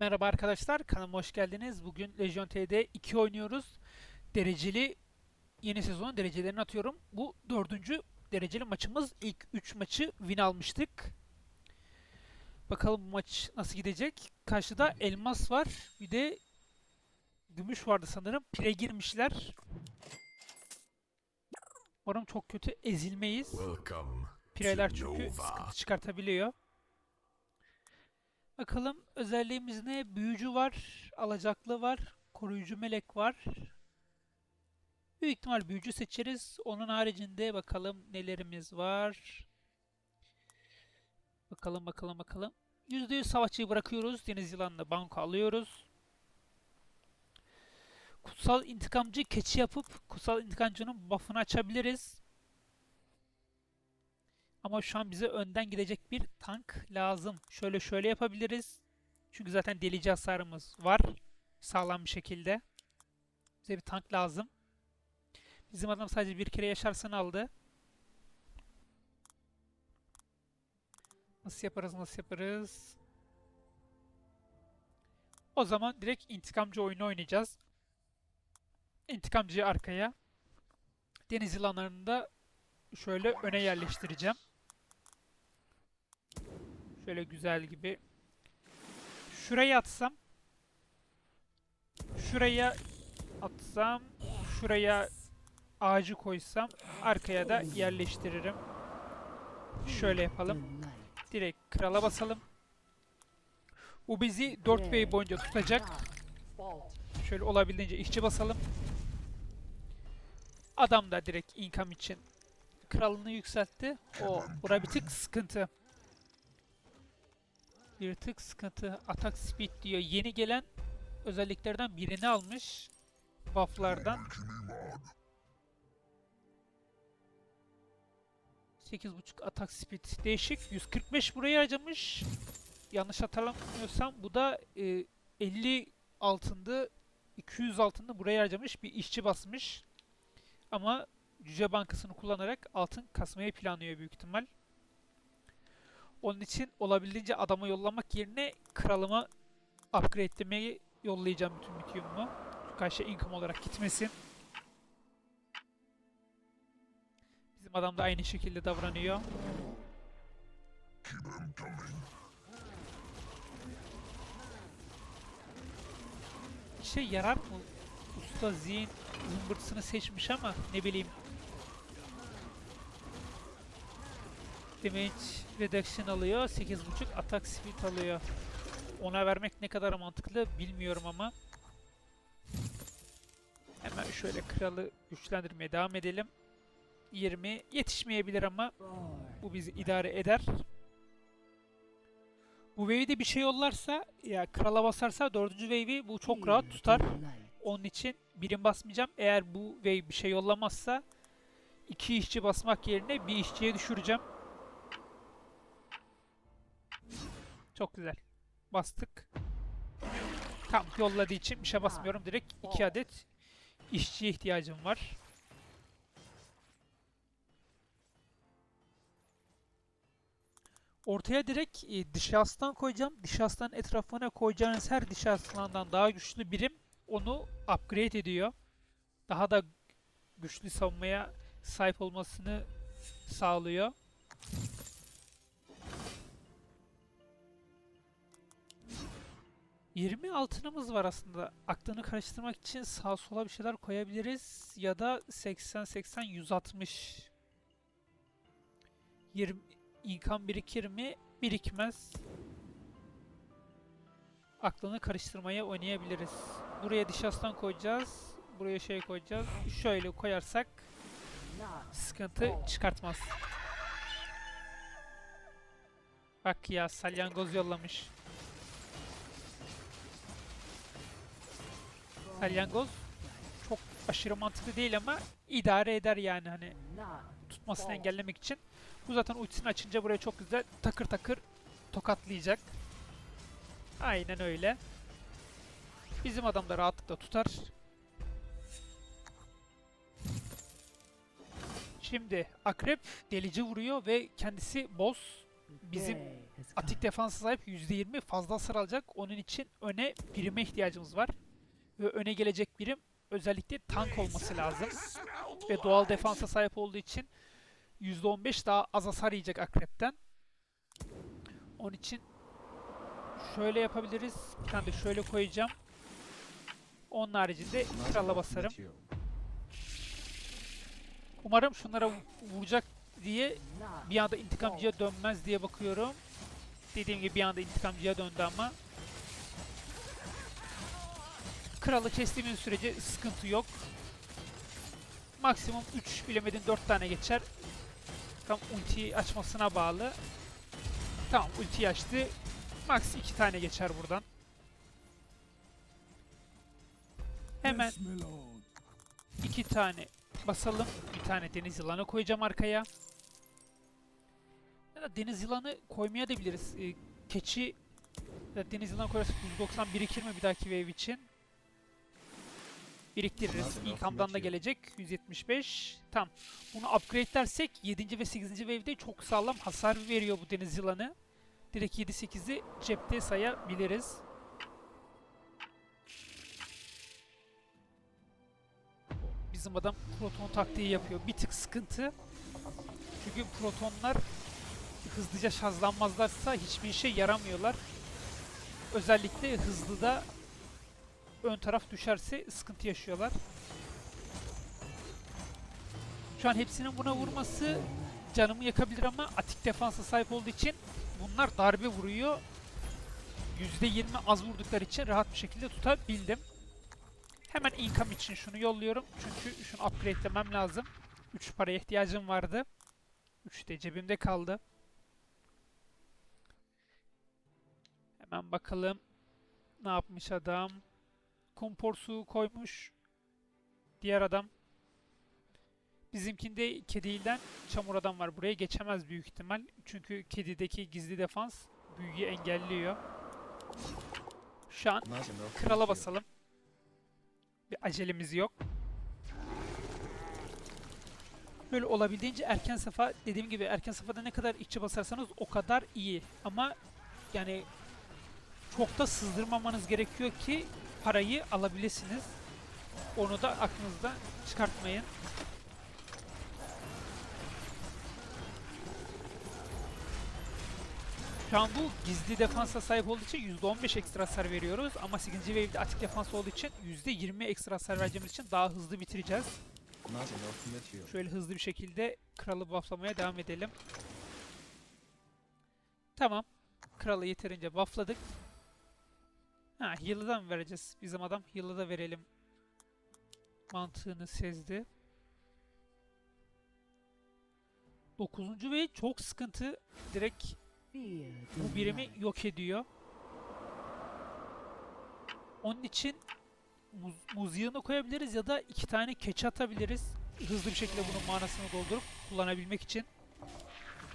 Merhaba arkadaşlar, kanalıma hoş geldiniz. Bugün Legion TD 2 oynuyoruz. Dereceli yeni sezonun derecelerini atıyorum. Bu dördüncü dereceli maçımız. İlk 3 maçı win almıştık. Bakalım bu maç nasıl gidecek. Karşıda elmas var. Bir de gümüş vardı sanırım. Pire girmişler. Umarım çok kötü ezilmeyiz. Pireler çünkü sıkıntı çıkartabiliyor. Bakalım özelliğimiz ne? Büyücü var, alacaklı var, koruyucu melek var. Büyük ihtimal büyücü seçeriz. Onun haricinde bakalım nelerimiz var. Bakalım bakalım bakalım. %100 savaşçıyı bırakıyoruz. Deniz yılanla banko alıyoruz. Kutsal intikamcı keçi yapıp kutsal intikamcının buff'ını açabiliriz. Ama şu an bize önden gidecek bir tank lazım. Şöyle şöyle yapabiliriz. Çünkü zaten delici hasarımız var. Sağlam bir şekilde. Bize bir tank lazım. Bizim adam sadece bir kere yaşarsın aldı. Nasıl yaparız nasıl yaparız? O zaman direkt intikamcı oyunu oynayacağız. İntikamcıyı arkaya. Deniz yılanlarını da şöyle öne yerleştireceğim. Şöyle güzel gibi. Şuraya atsam. Şuraya atsam. Şuraya ağacı koysam. Arkaya da yerleştiririm. Şöyle yapalım. Direkt krala basalım. Bu bizi 4 way boyunca tutacak. Şöyle olabildiğince işçi basalım. Adam da direkt income için kralını yükseltti. O bura bir tık sıkıntı. Bir tık sıkıntı. Atak speed diyor. Yeni gelen özelliklerden birini almış. Buff'lardan. 8.5 atak speed. Değişik. 145 buraya harcamış. Yanlış hatırlamıyorsam bu da e, 50 altında 200 altında buraya harcamış bir işçi basmış. Ama Cüce Bankası'nı kullanarak altın kasmayı planlıyor büyük ihtimal. Onun için olabildiğince adama yollamak yerine kralıma upgrade'lemeyi yollayacağım bütün mityumumu. Karşı income olarak gitmesin. Bizim adam da aynı şekilde davranıyor. İşe yarar mı? Usta zihin zımbırtısını seçmiş ama ne bileyim. Damage reduction alıyor. 8.5 attack speed alıyor. Ona vermek ne kadar mantıklı bilmiyorum ama. Hemen şöyle kralı güçlendirmeye devam edelim. 20 yetişmeyebilir ama bu bizi idare eder. Bu wave'i de bir şey yollarsa ya krala basarsa 4. wave'i bu çok rahat tutar. Onun için birim basmayacağım. Eğer bu wave bir şey yollamazsa iki işçi basmak yerine bir işçiye düşüreceğim. Çok güzel. Bastık. Tam yolladığı için bir şey basmıyorum. Direkt iki adet işçiye ihtiyacım var. Ortaya direkt e, dişi aslan koyacağım. Dişi aslanın etrafına koyacağınız her dişi aslandan daha güçlü birim onu upgrade ediyor. Daha da güçlü savunmaya sahip olmasını sağlıyor. ...20 altınımız var aslında. Aklını karıştırmak için sağa sola bir şeyler koyabiliriz. Ya da 80-80-160. 20 income birikir mi? Birikmez. Aklını karıştırmaya oynayabiliriz. Buraya diş aslan koyacağız. Buraya şey koyacağız. Şöyle koyarsak sıkıntı çıkartmaz. Bak ya salyangoz yollamış. Salyangoz çok aşırı mantıklı değil ama idare eder yani hani tutmasını engellemek için. Bu zaten ultisini açınca buraya çok güzel takır takır tokatlayacak. Aynen öyle. Bizim adam da rahatlıkla tutar. Şimdi akrep delici vuruyor ve kendisi boss. bizim atik defansa sahip %20 fazla hasar alacak. Onun için öne birime ihtiyacımız var. Ve öne gelecek birim özellikle tank olması lazım. Ve doğal defansa sahip olduğu için %15 daha az hasar yiyecek akrepten. Onun için şöyle yapabiliriz. Bir tane de şöyle koyacağım. Onun haricinde krala basarım. Umarım şunlara vu- vuracak diye bir anda intikamcıya dönmez diye bakıyorum. Dediğim gibi bir anda intikamcıya döndü ama. Kralı kestiğimiz sürece sıkıntı yok. Maksimum 3 bilemedin 4 tane geçer. Tam ultiyi açmasına bağlı. Tamam ultiyi açtı. Max 2 tane geçer buradan. Hemen iki tane basalım. Bir tane deniz yılanı koyacağım arkaya. Ya da deniz yılanı koymaya da biliriz. Ee, keçi ya deniz yılanı koyarsak 190 birikir mi bir dahaki wave için? Biriktiririz. İlk hamdan da gelecek. 175. Tam. Bunu upgrade'lersek 7. ve 8. wave'de çok sağlam hasar veriyor bu deniz yılanı. Direkt 7-8'i cepte sayabiliriz. Bizim adam proton taktiği yapıyor. Bir tık sıkıntı. Çünkü protonlar hızlıca şarjlanmazlarsa hiçbir işe yaramıyorlar. Özellikle hızlıda ön taraf düşerse sıkıntı yaşıyorlar. Şu an hepsinin buna vurması canımı yakabilir ama atik defansa sahip olduğu için bunlar darbe vuruyor. %20 az vurdukları için rahat bir şekilde tutabildim. Hemen income için şunu yolluyorum. Çünkü şunu upgradelemem lazım. 3 paraya ihtiyacım vardı. 3 de cebimde kaldı. Hemen bakalım. Ne yapmış adam? Kompor suyu koymuş. Diğer adam. Bizimkinde kediden çamur adam var. Buraya geçemez büyük ihtimal. Çünkü kedideki gizli defans büyüyü engelliyor. Şu an krala basalım. Bir acelemiz yok. Böyle olabildiğince erken safa dediğim gibi erken safhada ne kadar içi basarsanız o kadar iyi. Ama yani çok da sızdırmamanız gerekiyor ki parayı alabilirsiniz. Onu da aklınızda çıkartmayın. Şu an bu gizli defansa sahip olduğu için %15 ekstra hasar veriyoruz. Ama 8. wave'de açık defans olduğu için %20 ekstra hasar vereceğimiz için daha hızlı bitireceğiz. Şöyle hızlı bir şekilde kralı bufflamaya devam edelim. Tamam. Kralı yeterince buffladık. Ha heal'ı mı vereceğiz? Bizim adam heal'ı da verelim. Mantığını sezdi. 9. ve çok sıkıntı. Direkt bu birimi yok ediyor. Onun için muz, muz koyabiliriz ya da iki tane keçi atabiliriz. Hızlı bir şekilde bunun manasını doldurup kullanabilmek için.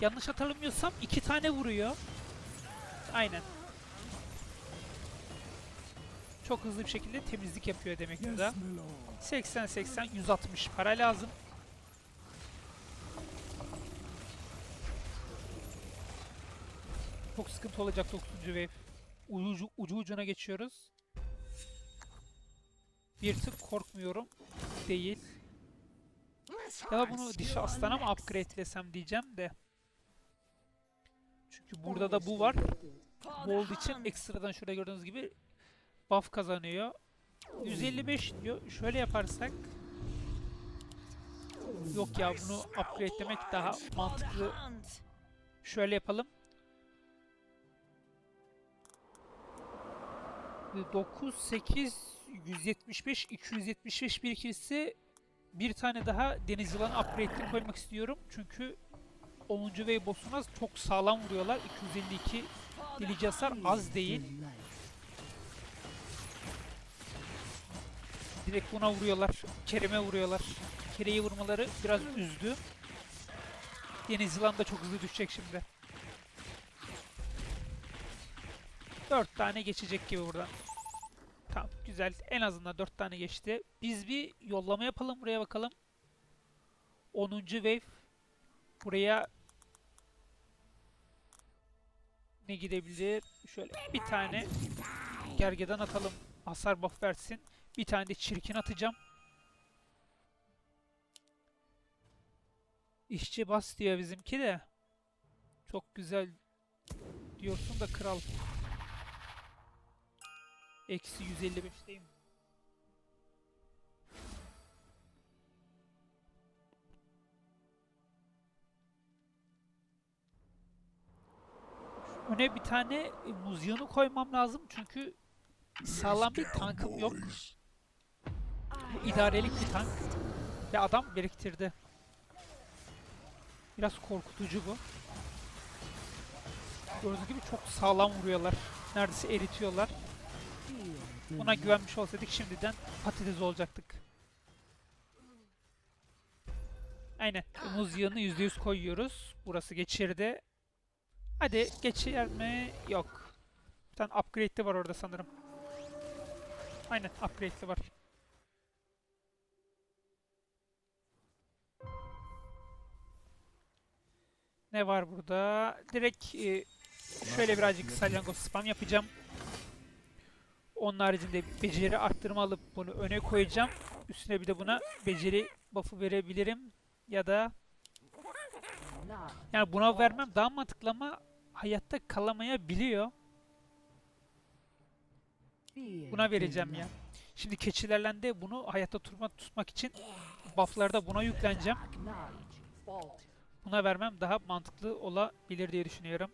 Yanlış hatırlamıyorsam iki tane vuruyor. Aynen. Çok hızlı bir şekilde temizlik yapıyor demek ki da. 80 80 160 para lazım. Çok sıkıntı olacak 9. wave. Ucu, ucu ucuna geçiyoruz. Bir tık korkmuyorum. Değil. Ya bunu dişi aslana mı upgradelesem diyeceğim de. Çünkü burada da bu var. Bu olduğu için ekstradan şurada gördüğünüz gibi buff kazanıyor. 155 diyor. Şöyle yaparsak Yok ya bunu upgradelemek daha mantıklı. Şöyle yapalım. 9, 8, 175, 275 bir ikilisi bir tane daha deniz yılanı upgrade'li koymak istiyorum. Çünkü 10. wave boss'una çok sağlam vuruyorlar. 252 delici hasar az değil. Direkt buna vuruyorlar. Kerem'e vuruyorlar. Kere'yi vurmaları biraz üzdü. Deniz yılan da çok hızlı düşecek şimdi. 4 tane geçecek gibi buradan. Tamam güzel. En azından 4 tane geçti. Biz bir yollama yapalım buraya bakalım. 10. wave. Buraya Ne gidebilir? Şöyle bir tane gergedan atalım. Hasar buff versin. Bir tane de çirkin atacağım. İşçi bas diyor bizimki de. Çok güzel diyorsun da kral. Eksi 155'teyim. Öne bir tane muz yığını koymam lazım çünkü sağlam bir tankım yok. Bu idarelik bir tank. Ve adam biriktirdi. Biraz korkutucu bu. Gördüğünüz gibi çok sağlam vuruyorlar. Neredeyse eritiyorlar. Buna güvenmiş olsaydık şimdiden patates olacaktık. Aynen. Muz yığını %100 koyuyoruz. Burası geçirdi. Hadi geçer mi? Yok. Bir tane upgrade'li var orada sanırım. Aynen upgrade'li var. Ne var burada? Direkt e, şöyle birazcık salyangoz spam yapacağım. Onun haricinde beceri arttırma alıp bunu öne koyacağım. Üstüne bir de buna beceri buff'ı verebilirim. Ya da yani buna vermem daha mantıklı ama hayatta kalamayabiliyor. Buna vereceğim ya. Şimdi keçilerle de bunu hayatta tutmak, tutmak için buff'larda buna yükleneceğim. Buna vermem daha mantıklı olabilir diye düşünüyorum.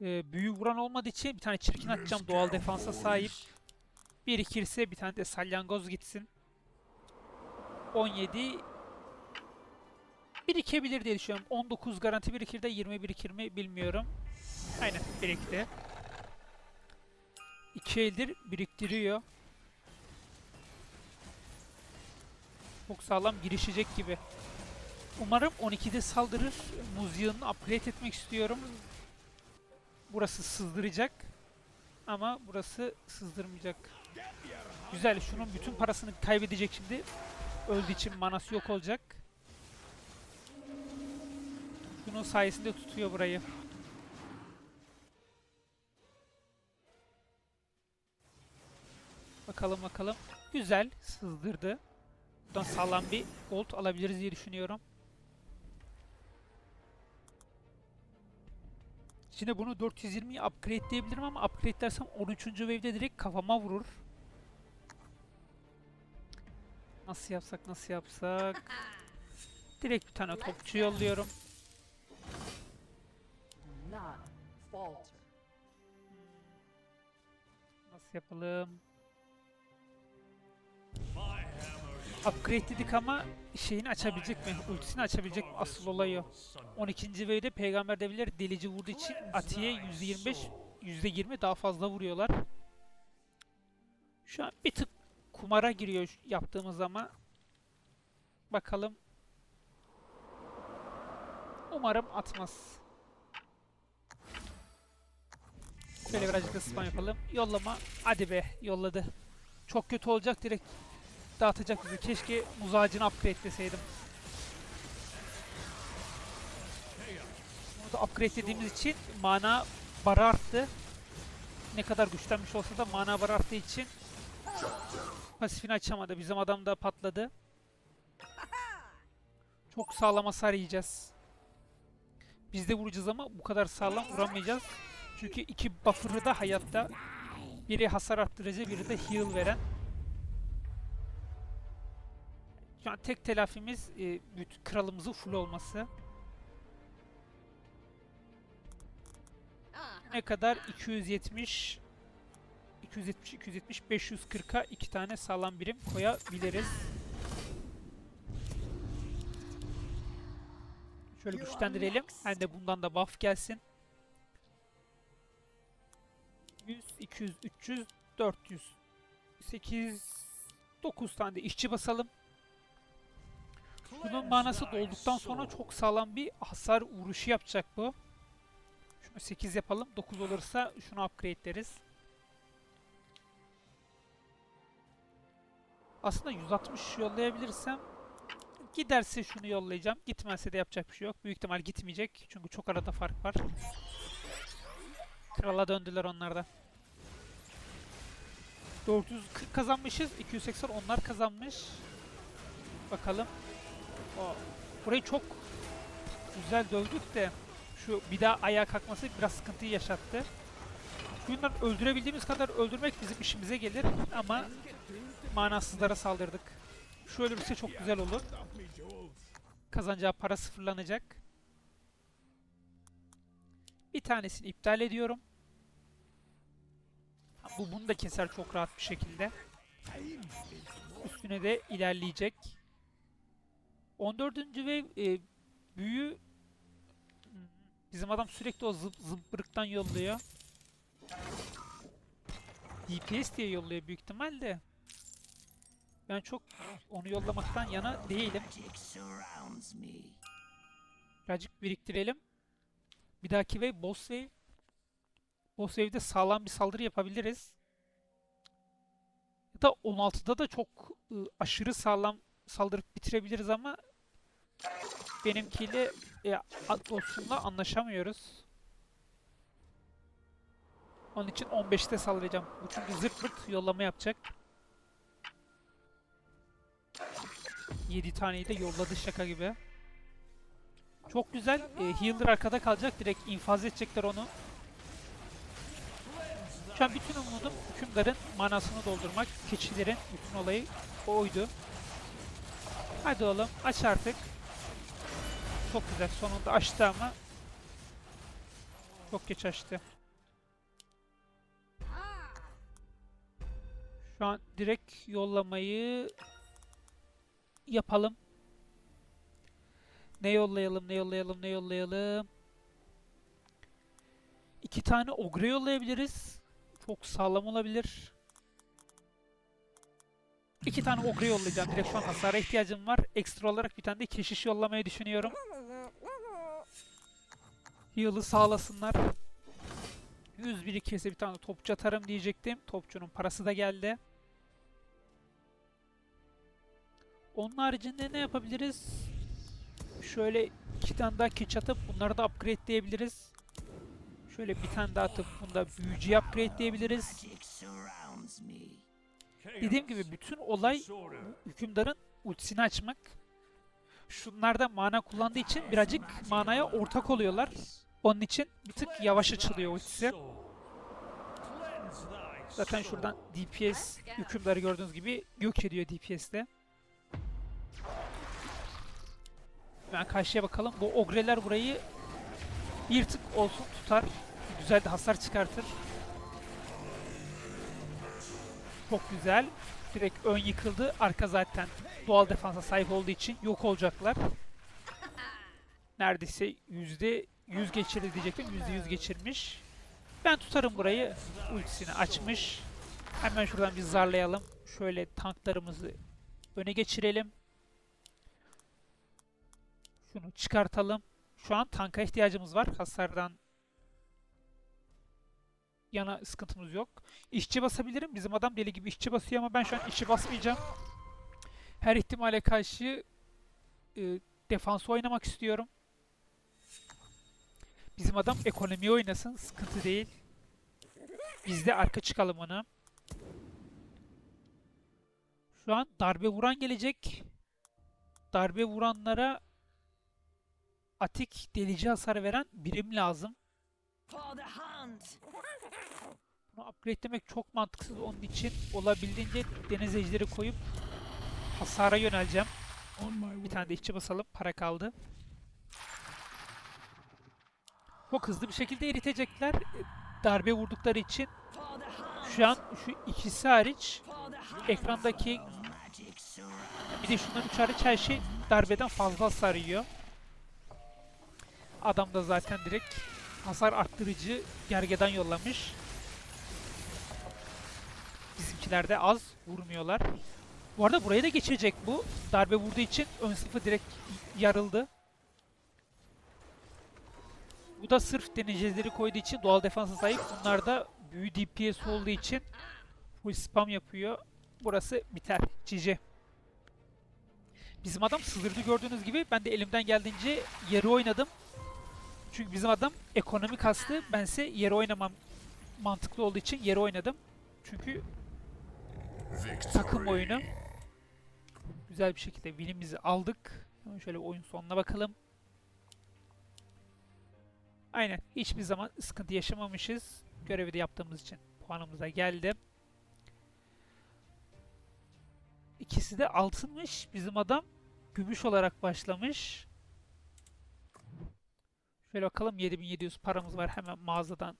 Ee, büyü vuran olmadığı için bir tane çirkin atacağım doğal defansa sahip. Birikirse bir tane de salyangoz gitsin. 17 birikebilir diye düşünüyorum. 19 garanti birikir de 20 birikir mi bilmiyorum. Aynen birikti. 2 eldir biriktiriyor. Çok sağlam girişecek gibi. Umarım 12'de saldırır. Muz yığını upgrade etmek istiyorum. Burası sızdıracak. Ama burası sızdırmayacak. Güzel. Şunun bütün parasını kaybedecek şimdi. Öldüğü için manası yok olacak. Şunun sayesinde tutuyor burayı. Bakalım bakalım. Güzel. Sızdırdı. Buradan sağlam bir gold alabiliriz diye düşünüyorum. Şimdi bunu 420'ye upgrade diyebilirim ama upgrade dersem 13. wave'de direkt kafama vurur. Nasıl yapsak nasıl yapsak? Direkt bir tane topçu yolluyorum. Nasıl yapalım? Upgrade dedik ama şeyini açabilecek mi? Ultisini açabilecek mi? Asıl olay o. 12. wave'de peygamber devleri delici vurduğu için Atiye %25 %20 daha fazla vuruyorlar. Şu an bir tık kumara giriyor yaptığımız ama bakalım. Umarım atmaz. Şöyle birazcık da yapalım. Yollama. Hadi be yolladı. Çok kötü olacak direkt dağıtacak bizi. Keşke muz ağacını upgrade deseydim. Bunu upgrade dediğimiz için mana barı arttı. Ne kadar güçlenmiş olsa da mana barı arttığı için pasifini açamadı. Bizim adam da patladı. Çok sağlam hasar yiyeceğiz. Biz de vuracağız ama bu kadar sağlam vuramayacağız. Çünkü iki buffer'ı da hayatta. Biri hasar arttırıcı, biri de heal veren. Şu an tek telafimiz e, kralımızın full olması. Ne kadar? 270 270 270 540'a iki tane sağlam birim koyabiliriz. Şöyle güçlendirelim. Hem de bundan da buff gelsin. 100, 200, 300, 400, 8, 9 tane de işçi basalım. Bunun manası dolduktan sonra çok sağlam bir hasar vuruşu yapacak bu. Şunu 8 yapalım. 9 olursa şunu upgradeleriz. Aslında 160 yollayabilirsem Giderse şunu yollayacağım. Gitmezse de yapacak bir şey yok. Büyük ihtimal gitmeyecek. Çünkü çok arada fark var. Krala döndüler onlar da. 440 kazanmışız. 280 onlar kazanmış. Bakalım. Burayı çok güzel dövdük de şu bir daha ayağa kalkması biraz sıkıntıyı yaşattı. Bunları öldürebildiğimiz kadar öldürmek bizim işimize gelir ama manasızlara saldırdık. Şu ölürse çok güzel olur. Kazanacağı para sıfırlanacak. Bir tanesini iptal ediyorum. Bu bunu da keser çok rahat bir şekilde. Üstüne de ilerleyecek. 14. ve e, büyü bizim adam sürekli o zıp zımpırıktan yolluyor. DPS diye yolluyor büyük ihtimalle. Ben çok onu yollamaktan yana değilim. Birazcık biriktirelim. Bir dahaki wave boss wave. Boss wave'de sağlam bir saldırı yapabiliriz. Ya da 16'da da çok ı, aşırı sağlam saldırıp bitirebiliriz ama benimkiyle e, Atmos'unla anlaşamıyoruz. Onun için 15'te saldıracağım. Bu çünkü zırt pırt yollama yapacak. 7 taneyi de yolladı şaka gibi. Çok güzel. E, healer arkada kalacak. Direkt infaz edecekler onu. Şu an bütün umudum hükümdarın manasını doldurmak. Keçilerin bütün olayı oydu. Hadi oğlum aç artık. Çok güzel. Sonunda açtı ama çok geç açtı. Şu an direkt yollamayı yapalım. Ne yollayalım, ne yollayalım, ne yollayalım. İki tane ogre yollayabiliriz. Çok sağlam olabilir. İki tane ogre yollayacağım. An hasara ihtiyacım var. Ekstra olarak bir tane de keşiş yollamayı düşünüyorum. Heal'ı sağlasınlar. 101 kese bir tane topçu atarım diyecektim. Topçunun parası da geldi. Onun haricinde ne yapabiliriz? Şöyle iki tane daha keçi atıp bunları da upgrade'leyebiliriz. Şöyle bir tane daha atıp bunu da büyücüye upgrade'leyebiliriz. Dediğim gibi bütün olay hükümdarın ultisini açmak. Şunlar da mana kullandığı için birazcık manaya ortak oluyorlar. Onun için bir tık yavaş açılıyor ultisi. Zaten şuradan DPS hükümdarı gördüğünüz gibi yok ediyor DPS'te. Hemen karşıya bakalım. Bu ogreler burayı bir tık olsun tutar. Güzel de hasar çıkartır. Çok güzel. Direkt ön yıkıldı. Arka zaten doğal defansa sahip olduğu için yok olacaklar. Neredeyse yüzde yüz geçirdi diyecektim. Yüzde yüz geçirmiş. Ben tutarım burayı. Ultisini açmış. Hemen şuradan bir zarlayalım. Şöyle tanklarımızı öne geçirelim. Şunu çıkartalım. Şu an tanka ihtiyacımız var. Hasardan yana sıkıntımız yok. İşçi basabilirim. Bizim adam deli gibi işçi basıyor ama ben şu an işçi basmayacağım. Her ihtimale karşı e, defansı oynamak istiyorum. Bizim adam ekonomiye oynasın. Sıkıntı değil. Biz de arka çıkalım ona. Şu an darbe vuran gelecek. Darbe vuranlara atik delici hasar veren birim lazım. Bunu upgrade'lemek çok mantıksız onun için olabildiğince deniz ejderi koyup hasara yöneleceğim. Bir tane de işçi basalım. Para kaldı. Çok hızlı bir şekilde eritecekler. Darbe vurdukları için. Şu an şu ikisi hariç ekrandaki bir de şunların üç hariç her şey darbeden fazla hasar yiyor. Adam da zaten direkt hasar arttırıcı gergedan yollamış. Bizimkiler de az vurmuyorlar. Bu arada buraya da geçecek bu. Darbe vurduğu için ön sınıfı direkt yarıldı. Bu da sırf deneyicileri koyduğu için doğal defansa sahip. Bunlar da büyü DPS olduğu için full spam yapıyor. Burası biter. GG. Bizim adam sızdırdı gördüğünüz gibi. Ben de elimden geldiğince yarı oynadım. Çünkü bizim adam ekonomi kastı. Bense yarı oynamam mantıklı olduğu için yarı oynadım. Çünkü takım oyunu. Güzel bir şekilde winimizi aldık. Hemen şöyle oyun sonuna bakalım. Aynen. Hiçbir zaman sıkıntı yaşamamışız. Görevi de yaptığımız için puanımıza geldi. İkisi de altınmış. Bizim adam gümüş olarak başlamış. Şöyle bakalım 7700 paramız var. Hemen mağazadan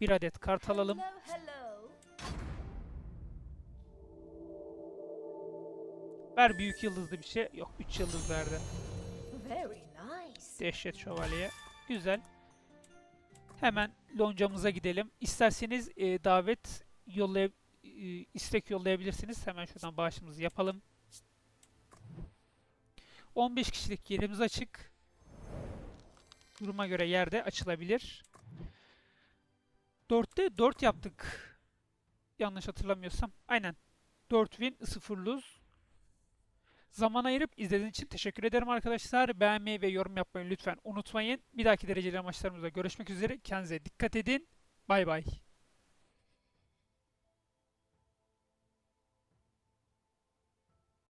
bir adet kart alalım. Hello, hello. Ver büyük yıldızlı bir şey. Yok 3 yıldız verdi. Very nice. Dehşet şövalye. Güzel. Hemen loncamıza gidelim. İsterseniz e, davet yollay e, istek yollayabilirsiniz. Hemen şuradan bağışımızı yapalım. 15 kişilik yerimiz açık. Duruma göre yerde açılabilir. 4'te 4 yaptık. Yanlış hatırlamıyorsam. Aynen. 4 win 0 lose. Zaman ayırıp izlediğiniz için teşekkür ederim arkadaşlar. Beğenmeyi ve yorum yapmayı lütfen unutmayın. Bir dahaki dereceli maçlarımızda görüşmek üzere. Kendinize dikkat edin. Bay bay.